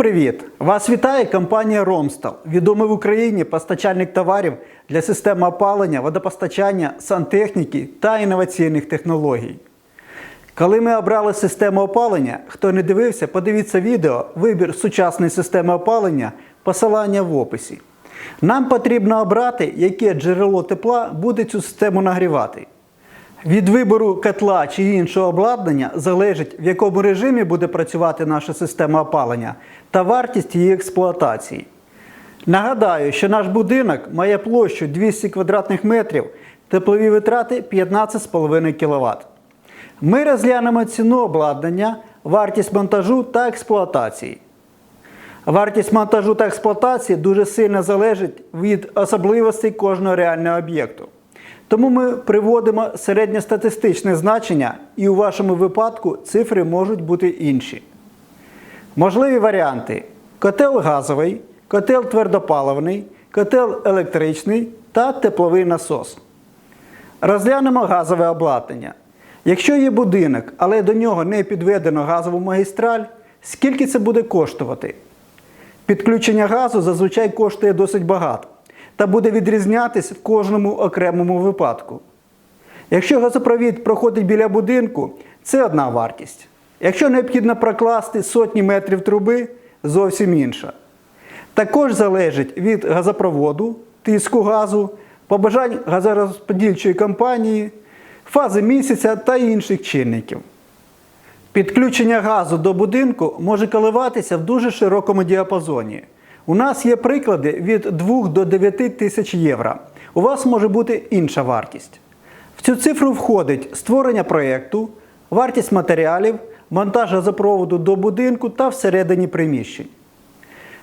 привіт! Вас вітає компанія Ромстал, відомий в Україні постачальник товарів для системи опалення, водопостачання, сантехніки та інноваційних технологій. Коли ми обрали систему опалення, хто не дивився, подивіться відео Вибір сучасної системи опалення, посилання в описі. Нам потрібно обрати, яке джерело тепла буде цю систему нагрівати. Від вибору котла чи іншого обладнання залежить, в якому режимі буде працювати наша система опалення та вартість її експлуатації. Нагадаю, що наш будинок має площу 200 квадратних метрів, теплові витрати 15,5 кВт. Ми розглянемо ціну обладнання, вартість монтажу та експлуатації. Вартість монтажу та експлуатації дуже сильно залежить від особливостей кожного реального об'єкту. Тому ми приводимо середньостатистичне значення, і у вашому випадку цифри можуть бути інші. Можливі варіанти: котел газовий, котел твердопаливний, котел електричний та тепловий насос. Розглянемо газове обладнання. Якщо є будинок, але до нього не підведено газову магістраль, скільки це буде коштувати? Підключення газу зазвичай коштує досить багато та буде відрізнятися в кожному окремому випадку. Якщо газопровід проходить біля будинку, це одна вартість. Якщо необхідно прокласти сотні метрів труби, зовсім інша. Також залежить від газопроводу, тиску газу, побажань газорозподільчої компанії, фази місяця та інших чинників. Підключення газу до будинку може коливатися в дуже широкому діапазоні. У нас є приклади від 2 до 9 тисяч євро. У вас може бути інша вартість. В цю цифру входить створення проєкту, вартість матеріалів, монтаж газопроводу до будинку та всередині приміщень.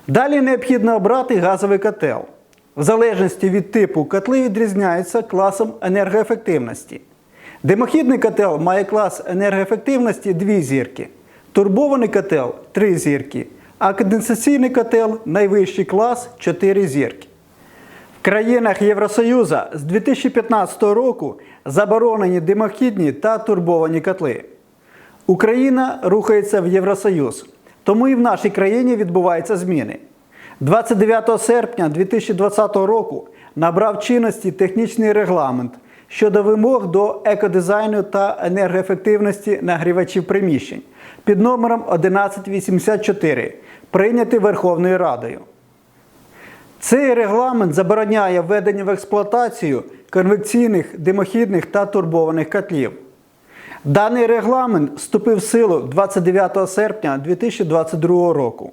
Далі необхідно обрати газовий котел. В залежності від типу котли відрізняються класом енергоефективності. Димохідний котел має клас енергоефективності 2 зірки, турбований котел 3 зірки, а конденсаційний котел найвищий клас 4 зірки. В країнах Євросоюзу з 2015 року заборонені димохідні та турбовані котли. Україна рухається в Євросоюз, тому і в нашій країні відбуваються зміни. 29 серпня 2020 року набрав чинності технічний регламент щодо вимог до екодизайну та енергоефективності нагрівачів приміщень під номером 1184, прийнятий Верховною Радою. Цей регламент забороняє введення в експлуатацію конвекційних, димохідних та турбованих котлів. Даний регламент вступив в силу 29 серпня 2022 року.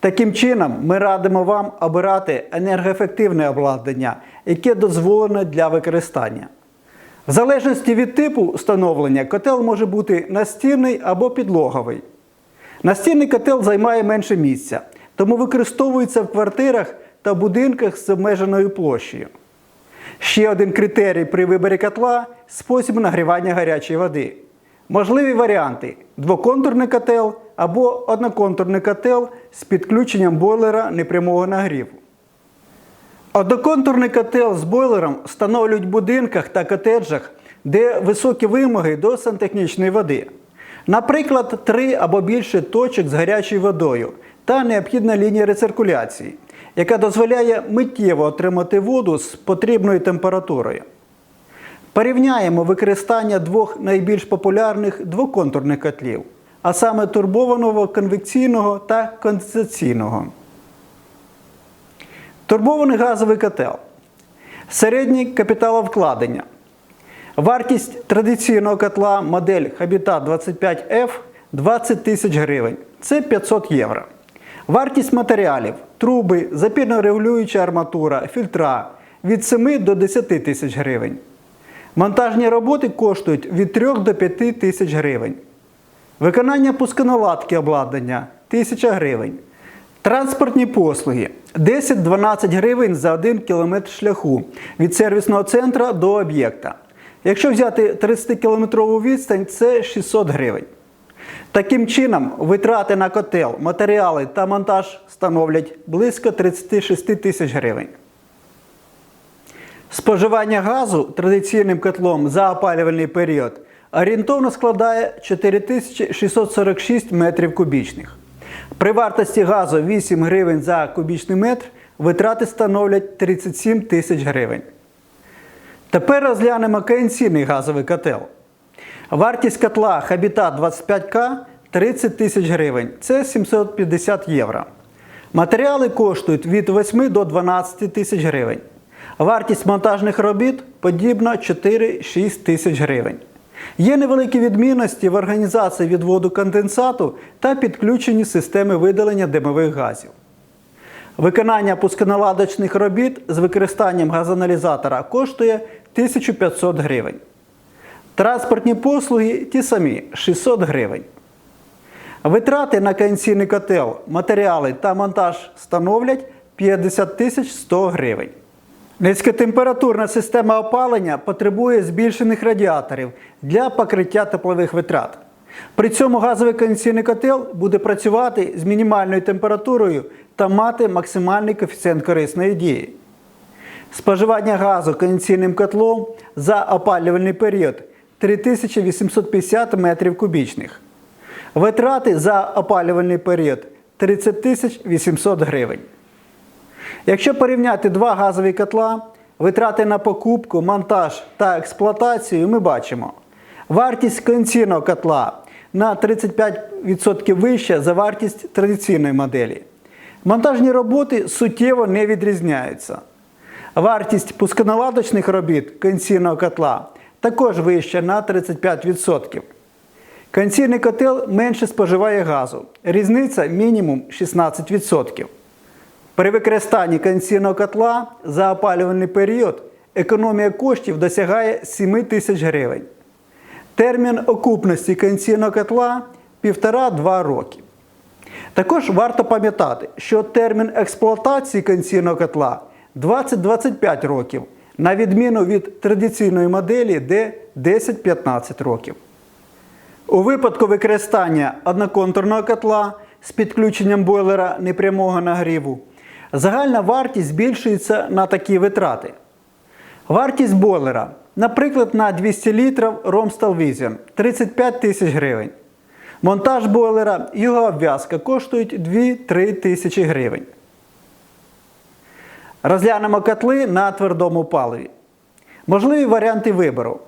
Таким чином, ми радимо вам обирати енергоефективне обладнання, яке дозволено для використання. В залежності від типу встановлення, котел може бути настільний або підлоговий. Настільний котел займає менше місця, тому використовується в квартирах та будинках з обмеженою площею. Ще один критерій при виборі котла спосіб нагрівання гарячої води. Можливі варіанти двоконтурний котел або одноконтурний котел з підключенням бойлера непрямого нагріву. Одноконтурний котел з бойлером встановлюють в будинках та котеджах, де високі вимоги до сантехнічної води. Наприклад, три або більше точок з гарячою водою та необхідна лінія рециркуляції, яка дозволяє миттєво отримати воду з потрібною температурою. Порівняємо використання двох найбільш популярних двоконтурних котлів, а саме турбованого конвекційного та конденсаційного. Турбований газовий котел. Середнє капіталовкладення. Вартість традиційного котла модель Habitat 25F 20 тисяч гривень. Це 500 євро. Вартість матеріалів, труби, запірно-регулююча арматура, фільтра від 7 до 10 тисяч гривень. Монтажні роботи коштують від 3 до 5 тисяч гривень. Виконання пусконаладки обладнання 1000 гривень. Транспортні послуги 10-12 гривень за 1 кілометр шляху від сервісного центру до об'єкта. Якщо взяти 30-кілометрову відстань, це 600 гривень. Таким чином, витрати на котел, матеріали та монтаж становлять близько 36 тисяч гривень. Споживання газу традиційним котлом за опалювальний період орієнтовно складає 4646 метрів кубічних. При вартості газу 8 гривень за кубічний метр витрати становлять 37 тисяч гривень. Тепер розглянемо конвенційний газовий котел. Вартість котла Habitat 25К 30 тисяч гривень. Це 750 євро. Матеріали коштують від 8 до 12 тисяч гривень. Вартість монтажних робіт подібна 4-6 тисяч гривень. Є невеликі відмінності в організації відводу конденсату та підключенні системи видалення димових газів. Виконання пусконаладочних робіт з використанням газоаналізатора коштує 1500 гривень. Транспортні послуги ті самі 600 гривень. Витрати на кондиційний котел, матеріали та монтаж становлять 50 100 гривень. Низькотемпературна система опалення потребує збільшених радіаторів для покриття теплових витрат. При цьому газовий кондиційний котел буде працювати з мінімальною температурою та мати максимальний коефіцієнт корисної дії. Споживання газу кондиційним котлом за опалювальний період 3850 метрів кубічних. Витрати за опалювальний період 30 800 гривень. Якщо порівняти два газові котла, витрати на покупку, монтаж та експлуатацію, ми бачимо. Вартість кондиційного котла на 35% вища за вартість традиційної моделі. Монтажні роботи суттєво не відрізняються. Вартість пусконаладочних робіт кондиційного котла також вища на 35%. Кондиційний котел менше споживає газу. Різниця мінімум 16%. При використанні кондиційного котла за опалювальний період економія коштів досягає 7 тисяч гривень. Термін окупності кондиційного котла 1,5-2 роки. Також варто пам'ятати, що термін експлуатації кондиційного котла 20-25 років, на відміну від традиційної моделі, де 10-15 років. У випадку використання одноконтурного котла з підключенням бойлера непрямого нагріву, загальна вартість збільшується на такі витрати. Вартість бойлера, наприклад, на 200 літрів Romstal Vision 35 тисяч гривень. Монтаж бойлера, його обв'язка коштують 2-3 тисячі гривень. Розглянемо котли на твердому паливі. Можливі варіанти вибору: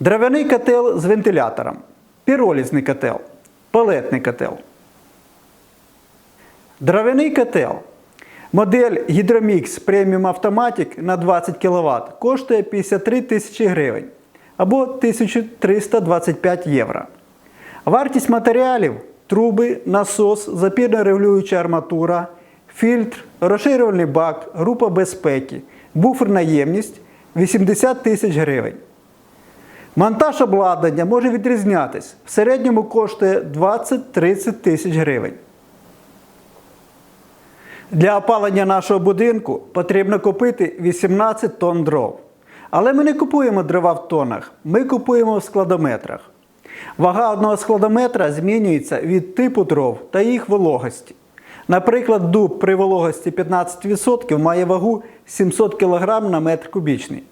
дерев'яний котел з вентилятором, піролізний котел, палетний котел. Дерев'яний котел. Модель Hydromix Premium Automatic на 20 кВт коштує 53 тисячі гривень або 1325 євро. Вартість матеріалів труби, насос, запірно-регулююча арматура, фільтр, розширювальний бак, група безпеки, буферна ємність 80 тисяч гривень. Монтаж обладнання може відрізнятись. В середньому коштує 20-30 тисяч гривень. Для опалення нашого будинку потрібно купити 18 тонн дров. Але ми не купуємо дрова в тоннах, ми купуємо в складометрах. Вага одного складометра змінюється від типу дров та їх вологості. Наприклад, дуб при вологості 15% має вагу 700 кг на метр кубічний.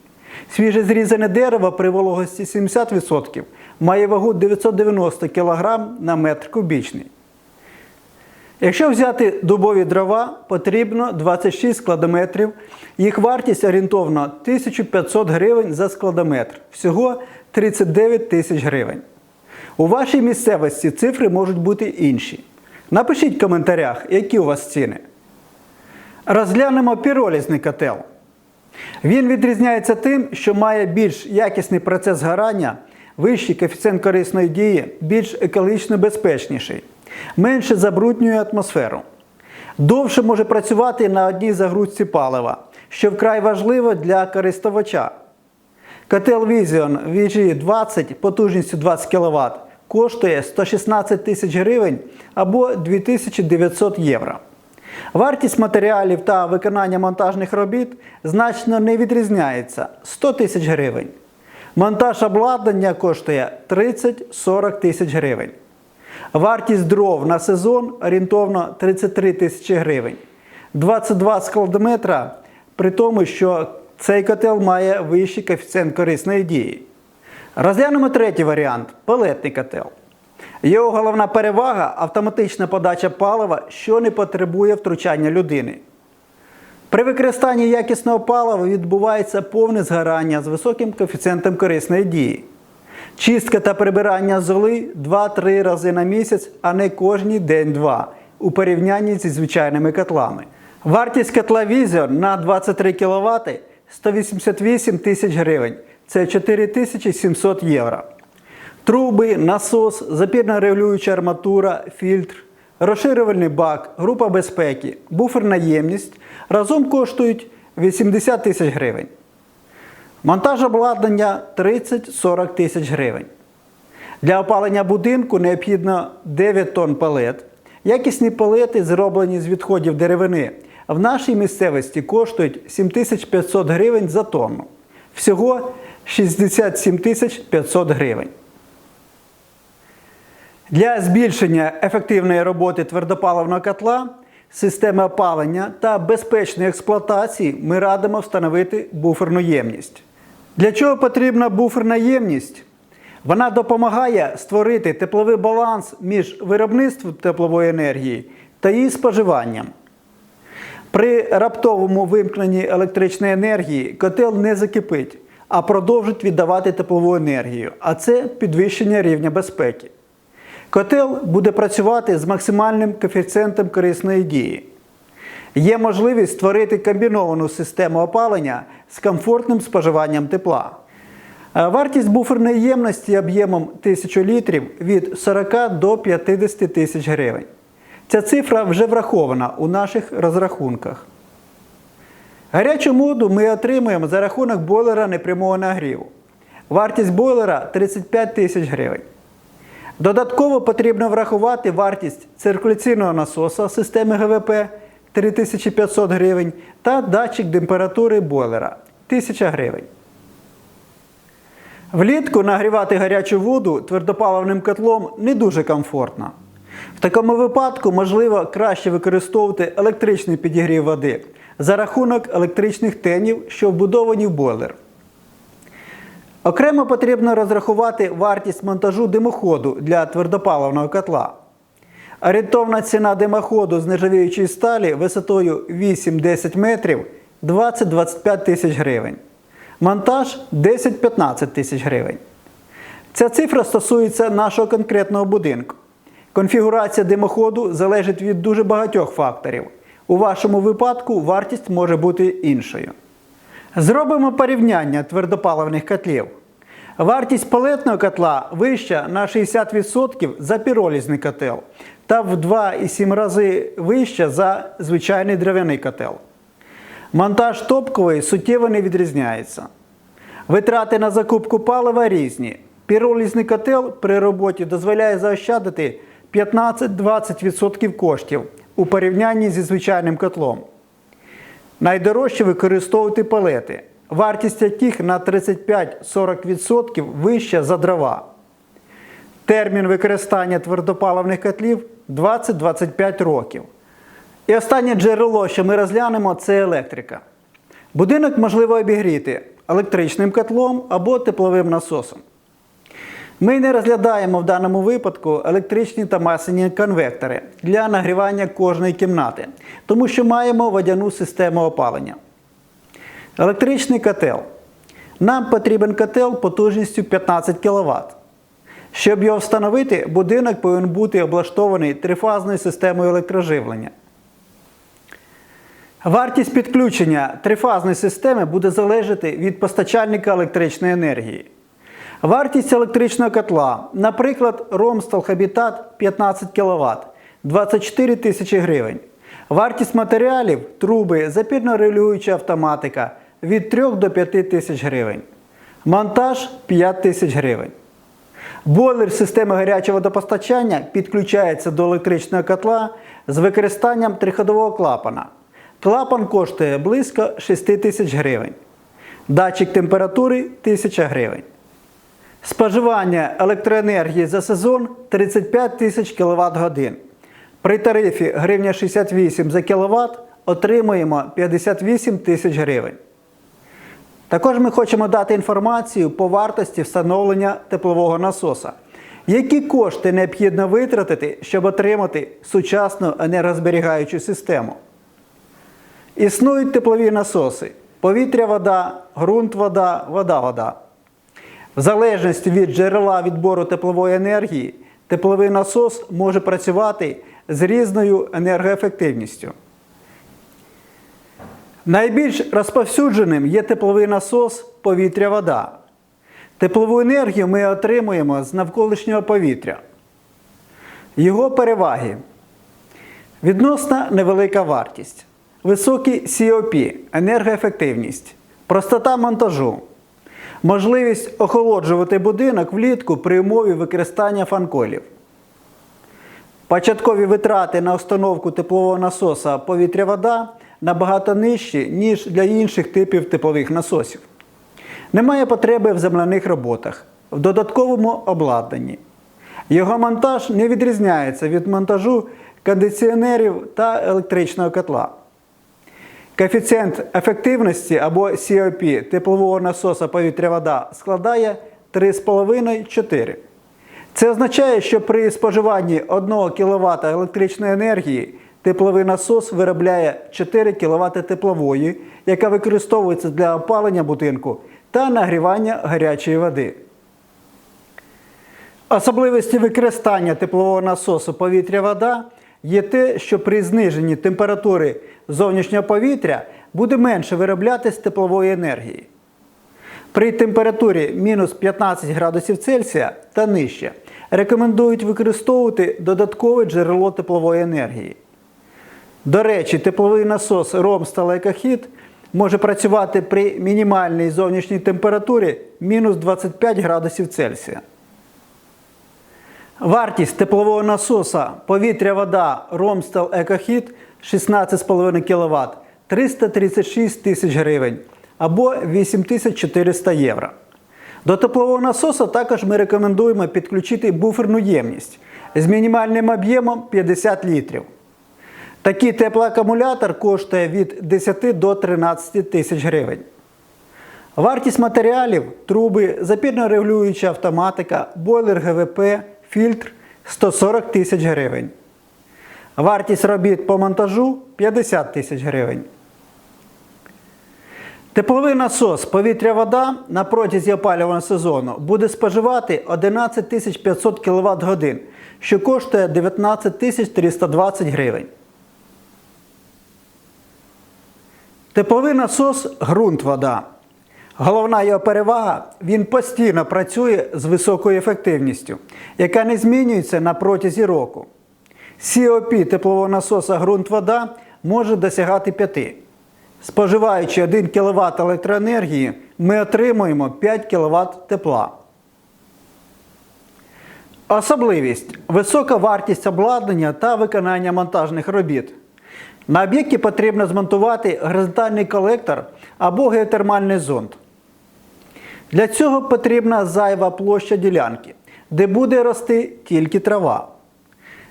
Свіже зрізане дерево при вологості 70% має вагу 990 кг на метр кубічний. Якщо взяти дубові дрова, потрібно 26 складометрів. Їх вартість орієнтовно 1500 гривень за складометр. Всього 39 тисяч гривень. У вашій місцевості цифри можуть бути інші. Напишіть в коментарях, які у вас ціни. Розглянемо піролізний котел. Він відрізняється тим, що має більш якісний процес згорання, вищий коефіцієнт корисної дії, більш екологічно безпечніший, менше забруднює атмосферу. Довше може працювати на одній загрузці палива, що вкрай важливо для користувача. Котел Vision VG20 потужністю 20 кВт коштує 116 тисяч гривень або 2900 євро. Вартість матеріалів та виконання монтажних робіт значно не відрізняється 100 тисяч гривень. Монтаж обладнання коштує 30-40 тисяч гривень. Вартість дров на сезон орієнтовно 33 тисячі гривень. 22 складометра, при тому, що цей котел має вищий коефіцієнт корисної дії. Розглянемо третій варіант палетний котел. Його головна перевага автоматична подача палива, що не потребує втручання людини. При використанні якісного палива відбувається повне згорання з високим коефіцієнтом корисної дії. Чистка та прибирання золи 2-3 рази на місяць, а не кожні день-два у порівнянні зі звичайними котлами. Вартість котла Візіон на 23 кВт 188 тисяч гривень. Це 4700 євро. Труби, насос, запірно-регулююча арматура, фільтр, розширювальний бак, група безпеки, буферна ємність разом коштують 80 тисяч гривень. Монтаж обладнання 30-40 тисяч гривень. Для опалення будинку необхідно 9 тонн палет. Якісні палети, зроблені з відходів деревини, в нашій місцевості коштують 7500 гривень за тонну. Всього 67 500 гривень. Для збільшення ефективної роботи твердопаливного котла, системи опалення та безпечної експлуатації ми радимо встановити буферну ємність. Для чого потрібна буферна ємність? Вона допомагає створити тепловий баланс між виробництвом теплової енергії та її споживанням. При раптовому вимкненні електричної енергії котел не закипить, а продовжить віддавати теплову енергію, а це підвищення рівня безпеки. Котел буде працювати з максимальним коефіцієнтом корисної дії. Є можливість створити комбіновану систему опалення з комфортним споживанням тепла. Е, Вартість буферної ємності об'ємом 1000 літрів від 40 до 50 тисяч гривень. Ця цифра вже врахована у наших розрахунках. Гарячу моду ми отримуємо за рахунок бойлера непрямого нагріву. Вартість бойлера 35 тисяч гривень. Додатково потрібно врахувати вартість циркуляційного насоса системи ГВП 3500 гривень та датчик температури бойлера 1000 гривень. Влітку нагрівати гарячу воду твердопаливним котлом не дуже комфортно. В такому випадку можливо краще використовувати електричний підігрів води за рахунок електричних тенів, що вбудовані в бойлер. Окремо потрібно розрахувати вартість монтажу димоходу для твердопаливного котла. Орієнтовна ціна димоходу з нержавіючої сталі висотою 8-10 метрів 20-25 тисяч гривень. Монтаж 10-15 тисяч гривень. Ця цифра стосується нашого конкретного будинку. Конфігурація димоходу залежить від дуже багатьох факторів. У вашому випадку вартість може бути іншою. Зробимо порівняння твердопаливних котлів. Вартість палетного котла вища на 60% за піролізний котел та в 2,7 рази вища за звичайний дерев'яний котел. Монтаж топковий суттєво не відрізняється. Витрати на закупку палива різні. Піролізний котел при роботі дозволяє заощадити 15-20% коштів у порівнянні зі звичайним котлом. Найдорожче використовувати палети, вартість яких на 35-40% вища за дрова. Термін використання твердопаливних котлів 20-25 років. І останнє джерело, що ми розглянемо, це електрика. Будинок можливо обігріти електричним котлом або тепловим насосом. Ми не розглядаємо в даному випадку електричні та масляні конвектори для нагрівання кожної кімнати, тому що маємо водяну систему опалення. Електричний котел. Нам потрібен котел потужністю 15 кВт. Щоб його встановити, будинок повинен бути облаштований трифазною системою електроживлення. Вартість підключення трифазної системи буде залежати від постачальника електричної енергії. Вартість електричного котла, наприклад, Ромстал Habitat 15 кВт 24 тисячі гривень. Вартість матеріалів, труби, запірно-регулююча автоматика від 3 до 5 тисяч гривень. Монтаж 5 тисяч гривень. Бойлер системи гарячого водопостачання підключається до електричного котла з використанням триходового клапана. Клапан коштує близько 6 тисяч гривень. Датчик температури 1000 гривень. Споживання електроенергії за сезон 35 тисяч кВт годин. При тарифі гривня 68 за кВт отримуємо 58 тисяч гривень. Також ми хочемо дати інформацію по вартості встановлення теплового насоса. Які кошти необхідно витратити, щоб отримати сучасну енергозберігаючу систему? Існують теплові насоси: повітря, вода, ґрунт, вода, вода, вода. В залежності від джерела відбору теплової енергії, тепловий насос може працювати з різною енергоефективністю. Найбільш розповсюдженим є тепловий насос повітря-вода. Теплову енергію ми отримуємо з навколишнього повітря. Його переваги. Відносно невелика вартість, високий COP, енергоефективність, простота монтажу, можливість охолоджувати будинок влітку при умові використання фанколів. Початкові витрати на установку теплового насоса повітря-вода набагато нижчі, ніж для інших типів теплових насосів. Немає потреби в земляних роботах, в додатковому обладнанні. Його монтаж не відрізняється від монтажу кондиціонерів та електричного котла. Коефіцієнт ефективності або COP теплового насоса повітря-вода складає 3,5-4. Це означає, що при споживанні 1 кВт електричної енергії тепловий насос виробляє 4 кВт теплової, яка використовується для опалення будинку та нагрівання гарячої води. Особливості використання теплового насосу повітря-вода є те, що при зниженні температури зовнішнього повітря буде менше вироблятись теплової енергії. При температурі мінус 15 градусів Цельсія та нижче рекомендують використовувати додаткове джерело теплової енергії. До речі, тепловий насос Ромстал Екохід може працювати при мінімальній зовнішній температурі мінус 25 градусів Цельсія. Вартість теплового насоса повітря-вода Ромстал Екохід 16,5 кВт 336 тисяч гривень або 8400 євро. До теплового насоса також ми рекомендуємо підключити буферну ємність з мінімальним об'ємом 50 літрів. Такий теплоакумулятор коштує від 10 до 13 тисяч гривень. Вартість матеріалів, труби, запірно-регулююча автоматика, бойлер ГВП, фільтр 140 тисяч гривень. Вартість робіт по монтажу 50 тисяч гривень. Тепловий насос повітря-вода на протязі опалювального сезону буде споживати 11 500 кВт годин, що коштує 19 320 гривень. Тепловий насос ґрунт вода. Головна його перевага він постійно працює з високою ефективністю, яка не змінюється на протязі року. COP теплового насоса ґрунт вода може досягати 5. Споживаючи 1 кВт електроенергії, ми отримуємо 5 кВт тепла. Особливість висока вартість обладнання та виконання монтажних робіт. На об'єкті потрібно змонтувати горизонтальний колектор або геотермальний зонд. Для цього потрібна зайва площа ділянки, де буде рости тільки трава.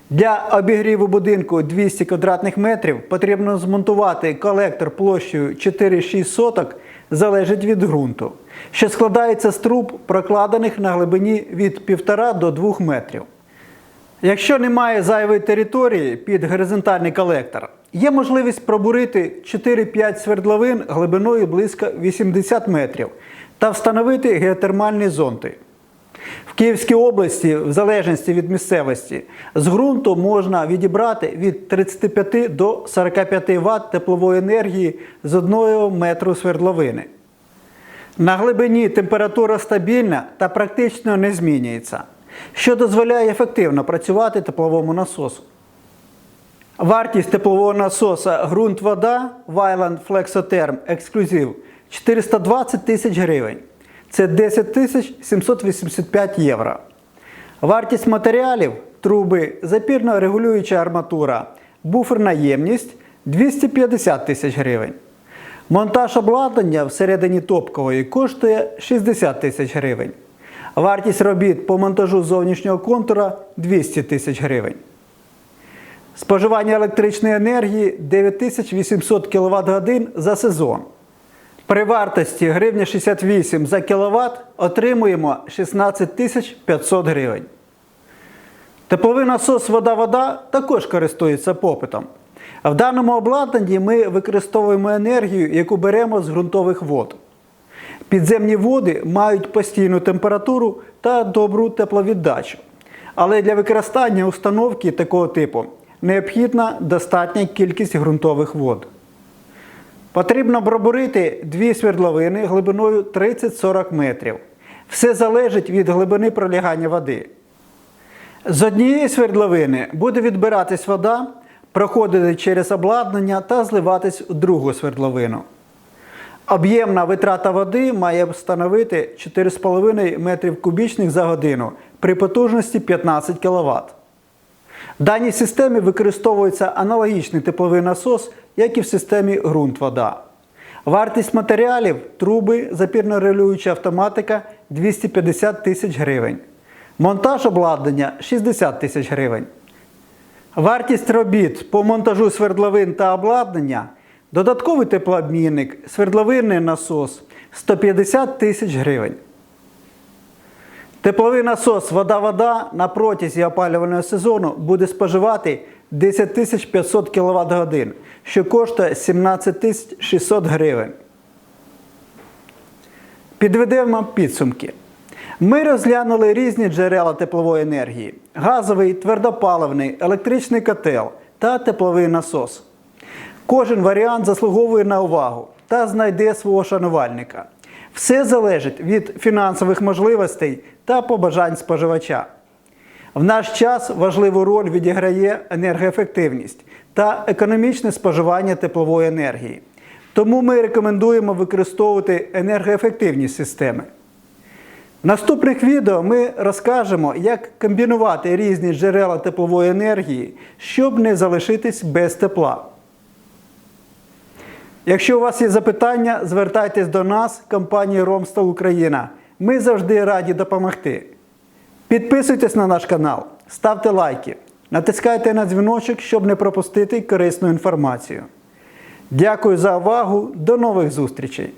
Для обігріву будинку 200 квадратних метрів потрібно змонтувати колектор площею 4-6 соток, залежить від ґрунту, що складається з труб, прокладених на глибині від 1,5 до 2 метрів. Якщо немає зайвої території під горизонтальний колектор, є можливість пробурити 4-5 свердловин глибиною близько 80 метрів та встановити геотермальні зонти. В Київській області, в залежності від місцевості, з ґрунту можна відібрати від 35 до 45 Вт теплової енергії з 1 метру свердловини. На глибині температура стабільна та практично не змінюється, що дозволяє ефективно працювати тепловому насосу. Вартість теплового насоса ґрунт вода Вайланд Flexotherm Ексклюзив 420 тисяч гривень. Це 10 тисяч 785 євро. Вартість матеріалів труби, запірно-регулююча арматура, буферна ємність 250 тисяч гривень. Монтаж обладнання всередині топкової коштує 60 тисяч гривень. Вартість робіт по монтажу зовнішнього контура 200 тисяч гривень. Споживання електричної енергії 9800 кВт годин за сезон. При вартості гривня 68 за кВт отримуємо 16 500 гривень. Тепловий насос вода-вода також користується попитом. В даному обладнанні ми використовуємо енергію, яку беремо з ґрунтових вод. Підземні води мають постійну температуру та добру тепловіддачу. Але для використання установки такого типу необхідна достатня кількість ґрунтових вод. Потрібно пробурити дві свердловини глибиною 30-40 метрів. Все залежить від глибини пролягання води. З однієї свердловини буде відбиратись вода, проходити через обладнання та зливатись у другу свердловину. Об'ємна витрата води має становити 4,5 метрів кубічних за годину при потужності 15 кВт. В даній системі використовується аналогічний тепловий насос, як і в системі ґрунт-вода. Вартість матеріалів труби, запірно-регулююча автоматика 250 тисяч гривень. Монтаж обладнання 60 тисяч гривень. Вартість робіт по монтажу свердловин та обладнання, додатковий теплообмінник, свердловинний насос 150 тисяч гривень. Тепловий насос вода-вода на протязі опалювального сезону буде споживати 10 500 кВт годин, що коштує 17 600 гривень. Підведемо підсумки. Ми розглянули різні джерела теплової енергії: газовий, твердопаливний, електричний котел та тепловий насос. Кожен варіант заслуговує на увагу та знайде свого шанувальника. Все залежить від фінансових можливостей та побажань споживача. В наш час важливу роль відіграє енергоефективність та економічне споживання теплової енергії. Тому ми рекомендуємо використовувати енергоефективні системи. В наступних відео ми розкажемо, як комбінувати різні джерела теплової енергії, щоб не залишитись без тепла. Якщо у вас є запитання, звертайтесь до нас, компанії Ромстал Україна. Ми завжди раді допомогти. Підписуйтесь на наш канал, ставте лайки, натискайте на дзвіночок, щоб не пропустити корисну інформацію. Дякую за увагу, до нових зустрічей!